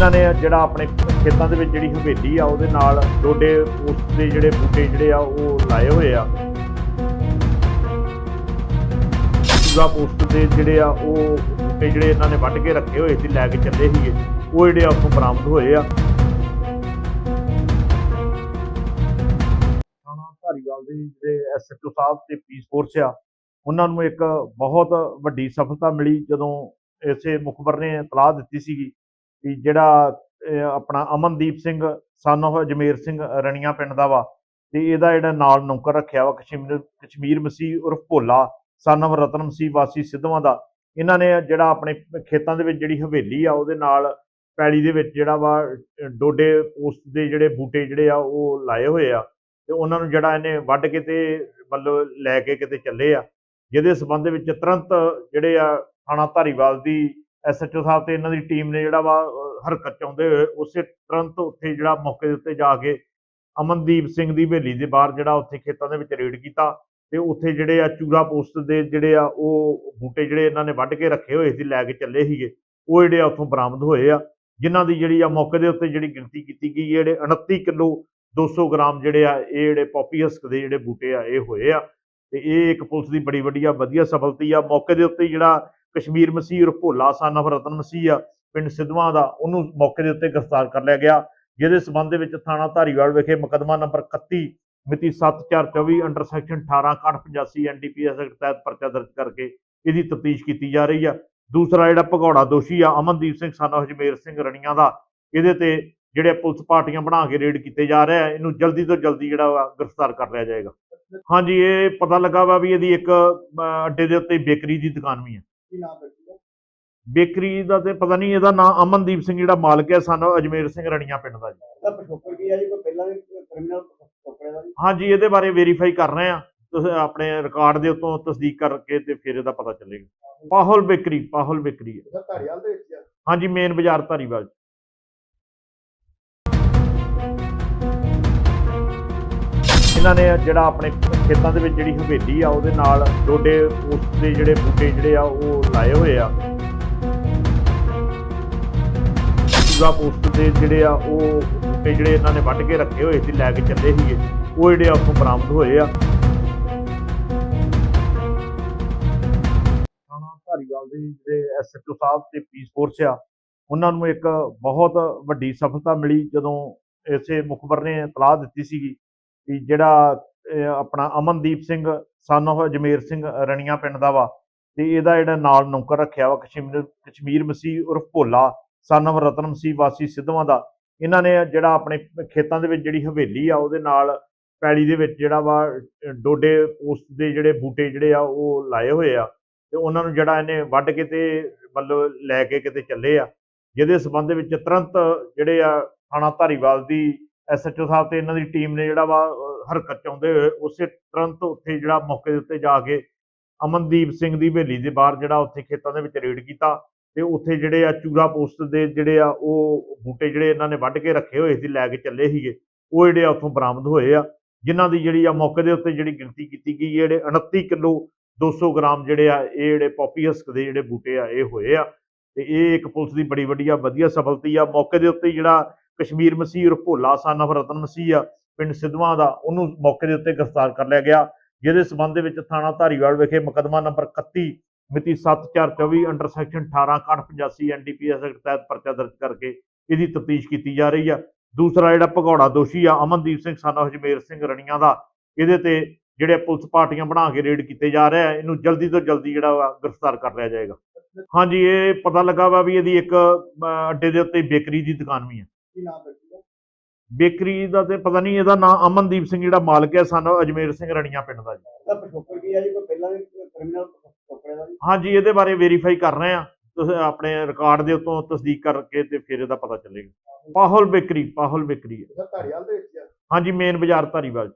ਇਹਨਾਂ ਨੇ ਜਿਹੜਾ ਆਪਣੇ ਖੇਤਾਂ ਦੇ ਵਿੱਚ ਜਿਹੜੀ ਹਵੇਲੀ ਆ, ਉਹਦੇ ਨਾਲ ਡੋਡੇ ਪੋਸਟ ਦੇ ਜਿਹੜੇ ਬੂਟੇ ਜਿਹੜੇ ਆ, ਉਹ ਲਾਏ ਹੋਏ ਆ। ਪੂਰਾ ਪੋਸਟ ਦੇ ਜਿਹੜੇ ਆ, ਉਹ ਬੂਟੇ ਜਿਹੜੇ ਇਹਨਾਂ ਨੇ ਵੱਢ ਕੇ ਰੱਖੇ ਹੋਏ ਸੀ, ਲੈ ਕੇ ਚੱਲੇ ਸੀਗੇ। ਉਹ ਜਿਹੜੇ ਆ, ਉੱਥੋਂ ਬਰਾਮਦ ਹੋਏ ਆ। ਥਾਣਾ ਧਾਰੀਵਾਲ ਦੇ ਜਿਹੜੇ ਐਸਐਚਓ ਸਾਹਿਬ ਤੇ ਪੀਸ ਫੋਰਸ ਆ, ਉਹਨਾਂ ਨੂੰ ਇੱਕ ਬਹੁਤ ਵੱਡੀ ਸਫਲਤਾ ਮਿਲੀ ਜਦੋਂ ਇਸੇ ਮੁਖਬਰ ਨੇ ਇਤਲਾਹ ਦਿੱਤੀ ਸੀਗੀ। ਵੀ ਜਿਹੜਾ ਆਪਣਾ ਅਮਨਦੀਪ ਸਿੰਘ, son of ਅਜਮੇਰ ਸਿੰਘ ਰਣੀਆਂ ਪਿੰਡ ਦਾ ਵਾ, ਤੇ ਇਹਦਾ ਜਿਹੜਾ ਨਾਲ ਨੌਕਰ ਰੱਖਿਆ ਵਾ ਕਸ਼ਮੀਰ ਕਸ਼ਮੀਰ ਮਸੀਹ ਉਰਫ ਭੋਲਾ, son of ਰਤਨ ਮਸੀਹ ਵਾਸੀ ਸਿੱਧਵਾਂ ਦਾ, ਇਹਨਾਂ ਨੇ ਜਿਹੜਾ ਆਪਣੇ ਖੇਤਾਂ ਦੇ ਵਿੱਚ ਜਿਹੜੀ ਹਵੇਲੀ ਆ, ਉਹਦੇ ਨਾਲ ਪੈਲੀ ਦੇ ਵਿੱਚ ਜਿਹੜਾ ਵਾ ਡੋਡੇ ਪੋਸਟ ਦੇ ਜਿਹੜੇ ਬੂਟੇ ਜਿਹੜੇ ਆ, ਉਹ ਲਾਏ ਹੋਏ ਆ, ਤੇ ਉਹਨਾਂ ਨੂੰ ਜਿਹੜਾ ਇਹਨੇ ਵੱਢ ਕੇ ਤੇ ਮਤਲਬ ਲੈ ਕੇ ਕਿਤੇ ਚੱਲੇ ਆ, ਜਿਹਦੇ ਸਬੰਧ ਵਿੱਚ ਤੁਰੰਤ ਜਿਹੜੇ ਆ ਥਾਣਾ ਧਾਰੀਵਾਲ ਦੀ ਐਸਐਚਓ ਸਾਹਿਬ ਤੇ ਇਹਨਾਂ ਦੀ ਟੀਮ ਨੇ ਜਿਹੜਾ ਵਾ ਹਰਕਤ ਚ ਆਉਂਦੇ ਹੋਏ ਉਸੇ ਤੁਰੰਤ ਉੱਥੇ ਜਿਹੜਾ ਮੌਕੇ ਦੇ ਉੱਤੇ ਜਾ ਕੇ ਅਮਨਦੀਪ ਸਿੰਘ ਦੀ ਹਵੇਲੀ ਦੇ ਬਾਹਰ ਜਿਹੜਾ ਉੱਥੇ ਖੇਤਾਂ ਦੇ ਵਿੱਚ ਰੇਡ ਕੀਤਾ ਤੇ ਉੱਥੇ ਜਿਹੜੇ ਆ ਚੂਰਾ ਪੋਸਟ ਦੇ ਜਿਹੜੇ ਆ ਉਹ ਬੂਟੇ ਜਿਹੜੇ ਇਹਨਾਂ ਨੇ ਵੱਢ ਕੇ ਰੱਖੇ ਹੋਏ ਸੀ, ਲੈ ਕੇ ਚੱਲੇ ਸੀਗੇ, ਉਹ ਜਿਹੜੇ ਆ ਉੱਥੋਂ ਬਰਾਮਦ ਹੋਏ ਆ, ਜਿਨ੍ਹਾਂ ਦੀ ਜਿਹੜੀ ਆ ਮੌਕੇ ਦੇ ਉੱਤੇ ਜਿਹੜੀ ਗਿਣਤੀ ਕੀਤੀ ਗਈ ਜਿਹੜੇ 29 ਕਿਲੋ 200 ਗ੍ਰਾਮ ਜਿਹੜੇ ਆ, ਇਹ ਜਿਹੜੇ ਪੌਪੀ ਹਸਕ ਦੇ ਜਿਹੜੇ ਬੂਟੇ ਆ, ਇਹ ਹੋਏ ਆ ਤੇ ਇਹ ਇੱਕ ਪੁਲਿਸ ਦੀ ਬੜੀ ਵੱਡੀ ਆ ਵਧੀਆ ਸਫਲਤੀ ਆ, ਮੌਕੇ ਦੇ ਉੱਤੇ ਜਿਹੜਾ ਕਸ਼ਮੀਰ ਮਸੀਹ ਉਰਫ ਭੋਲਾ son ਰਤਨ ਮਸੀਹ ਆ, ਪਿੰਡ ਸਿੱਧਵਾਂ ਦਾ, ਉਹਨੂੰ ਮੌਕੇ ਦੇ ਉੱਤੇ ਗ੍ਰਿਫਤਾਰ ਕਰ ਲਿਆ ਗਿਆ। ਜਿਹਦੇ ਸਬੰਧ ਵਿੱਚ ਥਾਣਾ ਧਾਰੀਵਾਲ ਵਿਖੇ ਮੁਕੱਦਮਾ ਨੰਬਰ 31 ਮਿਤੀ 7424 ਅੰਡਰ ਸੈਕਸ਼ਨ 1885 ਐਨਡੀਪੀਐਸ ਐਕਟ ਤਹਿਤ ਪਰਚਾ ਦਰਜ ਕਰਕੇ ਇਹਦੀ ਤਫਤੀਸ਼ ਕੀਤੀ ਜਾ ਰਹੀ ਆ। ਦੂਸਰਾ ਜਿਹੜਾ ਭਗੌੜਾ ਦੋਸ਼ੀ ਆ, ਅਮਨਦੀਪ ਸਿੰਘ, son of ਹਜਮੇਰ ਸਿੰਘ ਰਣੀਆਂ ਦਾ, ਇਹਦੇ ਤੇ ਜਿਹੜੇ ਪੁਲਿਸ ਪਾਰਟੀਆਂ ਬਣਾ ਕੇ ਰੇਡ ਕੀਤੇ ਜਾ ਰਹੇ ਆ, ਇਹਨੂੰ ਜਲਦੀ ਤੋਂ ਜਲਦੀ ਜਿਹੜਾ ਵਾ ਗ੍ਰਿਫਤਾਰ ਕਰ ਲਿਆ ਜਾਏਗਾ। ਹਾਂਜੀ, ਇਹ ਪਤਾ ਲੱਗਾ ਵਾ ਵੀ ਇਹਦੀ ਇੱਕ ਅੱਡੇ ਦੇ ਉੱਤੇ ਬੇਕਰੀ ਦੀ ਦੁਕਾਨ ਵੀ ਹੈ ਕੀ ਨਾਮ ਬੈਠੂਗਾ ਬੇਕਰੀ ਦਾ ਤੇ ਪਤਾ ਨਹੀਂ ਇਹਦਾ ਨਾਮ ਅਮਨਦੀਪ ਸਿੰਘ ਜਿਹੜਾ ਮਾਲਕ ਹੈ ਸਾਨੂੰ ਅਜਮੇਰ ਸਿੰਘ ਰਣੀਆਂ ਪਿੰਡ ਦਾ ਜੀ। ਤਾਂ ਪਿਛੋਕੜ ਕੀ ਹੈ ਜੀ? ਕੋਈ ਪਹਿਲਾਂ ਵੀ ਕ੍ਰਿਮੀਨਲ ਪਿਛੋਕੜ ਦਾ ਜੀ? ਹਾਂਜੀ ਇਹਦੇ ਬਾਰੇ ਵੈਰੀਫਾਈ ਕਰ ਰਹੇ ਆ ਤੁਸੀਂ ਆਪਣੇ ਰਿਕਾਰਡ ਦੇ ਉੱਤੋਂ ਤਸਦੀਕ ਕਰਕੇ ਤੇ ਫਿਰ ਇਹਦਾ ਪਤਾ ਚੱਲੇਗਾ। ਪਾਹੁਲ ਬੇਕਰੀ ਪਾਹੁਲ ਬੇਕਰੀ ਹੈ। ਸਰ ਧਾਰੀਵਾਲ ਦੇ ਵਿੱਚ ਆ। ਹਾਂਜੀ ਮੇਨ ਬਾਜ਼ਾਰ ਧਾਰੀਵਾਲ ਇਹਨਾਂ ਨੇ ਜਿਹੜਾ ਆਪਣੇ ਖੇਤਾਂ ਦੇ ਵਿੱਚ ਜਿਹੜੀ ਹਵੇਲੀ ਆ, ਉਹਦੇ ਨਾਲ ਡੋਡੇ ਪੋਸਟ ਦੇ ਜਿਹੜੇ ਬੂਟੇ ਜਿਹੜੇ ਆ, ਉਹ ਲਾਏ ਹੋਏ ਆ। ਪੂਰਾ ਪੋਸਟ ਦੇ ਜਿਹੜੇ ਆ, ਉਹ ਬੂਟੇ ਜਿਹੜੇ ਇਹਨਾਂ ਨੇ ਵੱਢ ਕੇ ਰੱਖੇ ਹੋਏ ਸੀ, ਲੈ ਕੇ ਚੱਲੇ ਸੀਗੇ। ਉਹ ਜਿਹੜੇ ਉੱਥੋਂ ਬਰਾਮਦ ਹੋਏ ਆ। ਥਾਣਾ ਧਾਰੀਵਾਲ ਦੇ ਜਿਹੜੇ ਐਸਐਚਓ ਸਾਹਿਬ ਤੇ ਪੀਸ ਫੋਰਸ ਆ, ਉਹਨਾਂ ਨੂੰ ਇੱਕ ਬਹੁਤ ਵੱਡੀ ਸਫਲਤਾ ਮਿਲੀ ਜਦੋਂ ਇਸੇ ਮੁਖਬਰ ਨੇ ਇਤਲਾਹ ਦਿੱਤੀ ਸੀਗੀ ਵੀ ਜਿਹੜਾ ਆਪਣਾ ਅਮਨਦੀਪ ਸਿੰਘ, son ਉਹ ਅਜਮੇਰ ਸਿੰਘ ਰਣੀਆਂ ਪਿੰਡ ਦਾ ਵਾ, ਤੇ ਇਹਦਾ ਜਿਹੜਾ ਨਾਲ ਨੌਕਰ ਰੱਖਿਆ ਵਾ ਕਸ਼ਮੀਰ ਕਸ਼ਮੀਰ ਮਸੀਹ ਉਰਫ ਭੋਲਾ, son of ਰਤਨ ਮਸੀਹ ਵਾਸੀ ਸਿੱਧਵਾਂ ਦਾ, ਇਹਨਾਂ ਨੇ ਜਿਹੜਾ ਆਪਣੇ ਖੇਤਾਂ ਦੇ ਵਿੱਚ ਜਿਹੜੀ ਹਵੇਲੀ ਆ ਉਹਦੇ ਨਾਲ ਪੈਲੀ ਦੇ ਵਿੱਚ ਜਿਹੜਾ ਵਾ ਡੋਡੇ ਪੋਸਟ ਦੇ ਜਿਹੜੇ ਬੂਟੇ ਜਿਹੜੇ ਆ ਉਹ ਲਾਏ ਹੋਏ ਆ, ਤੇ ਉਹਨਾਂ ਨੂੰ ਜਿਹੜਾ ਇਹਨੇ ਵੱਢ ਕੇ ਤੇ ਮਤਲਬ ਲੈ ਕੇ ਕਿਤੇ ਚੱਲੇ ਆ, ਜਿਹਦੇ ਸਬੰਧ ਵਿੱਚ ਤੁਰੰਤ ਜਿਹੜੇ ਆ ਥਾਣਾ ਧਾਰੀਵਾਲ ਦੀ ਐਸਐਚਓ ਸਾਹਿਬ ਤੇ ਇਹਨਾਂ ਦੀ ਟੀਮ ਨੇ ਜਿਹੜਾ ਵਾ ਹਰਕਤ ਚ ਆਉਂਦੇ ਹੋਏ ਉਸੇ ਤੁਰੰਤ ਉੱਥੇ ਜਿਹੜਾ ਮੌਕੇ ਦੇ ਉੱਤੇ ਜਾ ਕੇ ਅਮਨਦੀਪ ਸਿੰਘ ਦੀ ਹਵੇਲੀ ਦੇ ਬਾਹਰ ਜਿਹੜਾ ਉੱਥੇ ਖੇਤਾਂ ਦੇ ਵਿੱਚ ਰੇਡ ਕੀਤਾ ਤੇ ਉੱਥੇ ਜਿਹੜੇ ਆ ਚੂਰਾ ਪੋਸਟ ਦੇ ਜਿਹੜੇ ਆ ਉਹ ਬੂਟੇ ਜਿਹੜੇ ਇਹਨਾਂ ਨੇ ਵੱਢ ਕੇ ਰੱਖੇ ਹੋਏ ਸੀ, ਲੈ ਕੇ ਚੱਲੇ ਸੀਗੇ, ਉਹ ਜਿਹੜੇ ਆ ਉੱਥੋਂ ਬਰਾਮਦ ਹੋਏ ਆ, ਜਿਨ੍ਹਾਂ ਦੀ ਜਿਹੜੀ ਆ ਮੌਕੇ ਦੇ ਉੱਤੇ ਜਿਹੜੀ ਗਿਣਤੀ ਕੀਤੀ ਗਈ ਜਿਹੜੇ 29 ਕਿਲੋ 200 ਗ੍ਰਾਮ ਜਿਹੜੇ ਆ, ਇਹ ਜਿਹੜੇ ਪੌਪੀ ਹਸਕ ਦੇ ਜਿਹੜੇ ਬੂਟੇ ਆ, ਇਹ ਹੋਏ ਆ, ਤੇ ਇਹ ਇੱਕ ਪੁਲਿਸ ਦੀ ਬੜੀ ਵੱਡੀ ਆ, ਵਧੀਆ ਸਫਲਤੀ ਆ, ਮੌਕੇ ਦੇ ਉੱਤੇ ਜਿਹੜਾ ਕਸ਼ਮੀਰ ਮਸੀਹ ਉਰਫ ਭੋਲਾ son of ਰਤਨ ਮਸੀਹ ਆ, ਪਿੰਡ ਸਿੱਧਵਾਂ ਦਾ, ਉਹਨੂੰ ਮੌਕੇ ਦੇ ਉੱਤੇ ਗ੍ਰਿਫਤਾਰ ਕਰ ਲਿਆ ਗਿਆ। ਜਿਹਦੇ ਸਬੰਧ ਵਿੱਚ ਥਾਣਾ ਧਾਰੀਵਾਲ ਵਿਖੇ ਮੁਕੱਦਮਾ ਨੰਬਰ 31 ਮਿਤੀ 7424 ਅੰਡਰ ਸੈਕਸ਼ਨ 1885 ਐਨਡੀਪੀਐਸ ਐਕਟ ਤਹਿਤ ਪਰਚਾ ਦਰਜ ਕਰਕੇ ਇਹਦੀ ਤਫਤੀਸ਼ ਕੀਤੀ ਜਾ ਰਹੀ ਆ। ਦੂਸਰਾ ਜਿਹੜਾ ਭਗੌੜਾ ਦੋਸ਼ੀ ਆ, ਅਮਨਦੀਪ ਸਿੰਘ, son ਹਜਮੇਰ ਸਿੰਘ ਰਣੀਆਂ ਦਾ, ਇਹਦੇ ਤੇ ਜਿਹੜੇ ਪੁਲਿਸ ਪਾਰਟੀਆਂ ਬਣਾ ਕੇ ਰੇਡ ਕੀਤੇ ਜਾ ਰਹੇ ਆ, ਇਹਨੂੰ ਜਲਦੀ ਤੋਂ ਜਲਦੀ ਜਿਹੜਾ ਵਾ ਗ੍ਰਿਫਤਾਰ ਕਰ ਲਿਆ ਜਾਏਗਾ। ਹਾਂਜੀ, ਇਹ ਪਤਾ ਲੱਗਾ ਵਾ ਵੀ ਇਹਦੀ ਇੱਕ ਅੱਡੇ ਦੇ ਉੱਤੇ ਬੇਕਰੀ ਦੀ ਦੁਕਾਨ ਵੀ ਹੈ ਕੀ ਨਾਮ ਬੈਠੂਗਾ ਬੇਕਰੀ ਦਾ ਤੇ ਪਤਾ ਨਹੀਂ ਇਹਦਾ ਨਾਮ ਅਮਨਦੀਪ ਸਿੰਘ ਜਿਹੜਾ ਮਾਲਕ ਹੈ ਸਾਨੂੰ ਅਜਮੇਰ ਸਿੰਘ ਰਣੀਆਂ ਪਿੰਡ ਦਾ ਜੀ। ਤਾਂ ਪਿਛੋਕੜ ਕੀ ਹੈ ਜੀ? ਕੋਈ ਪਹਿਲਾਂ ਵੀ ਕ੍ਰਿਮੀਨਲ ਪਿਛੋਕੜ ਦਾ ਜੀ ਹਾਂਜੀ ਇਹਦੇ ਬਾਰੇ ਵੈਰੀਫਾਈ ਕਰ ਰਹੇ ਆ ਤੁਸੀਂ ਆਪਣੇ ਰਿਕਾਰਡ ਦੇ ਉੱਤੋਂ ਤਸਦੀਕ ਕਰਕੇ ਤੇ ਫਿਰ ਇਹਦਾ ਪਤਾ ਚੱਲੇਗਾ। ਪਾਹੁਲ ਬੇਕਰੀ ਪਾਹੁਲ ਬੇਕਰੀ ਹੈ। ਸਰ ਧਾਰੀਵਾਲ ਦੇ ਵਿੱਚ ਹਾਂਜੀ ਮੇਨ ਬਾਜ਼ਾਰ ਧਾਰੀਵਾਲ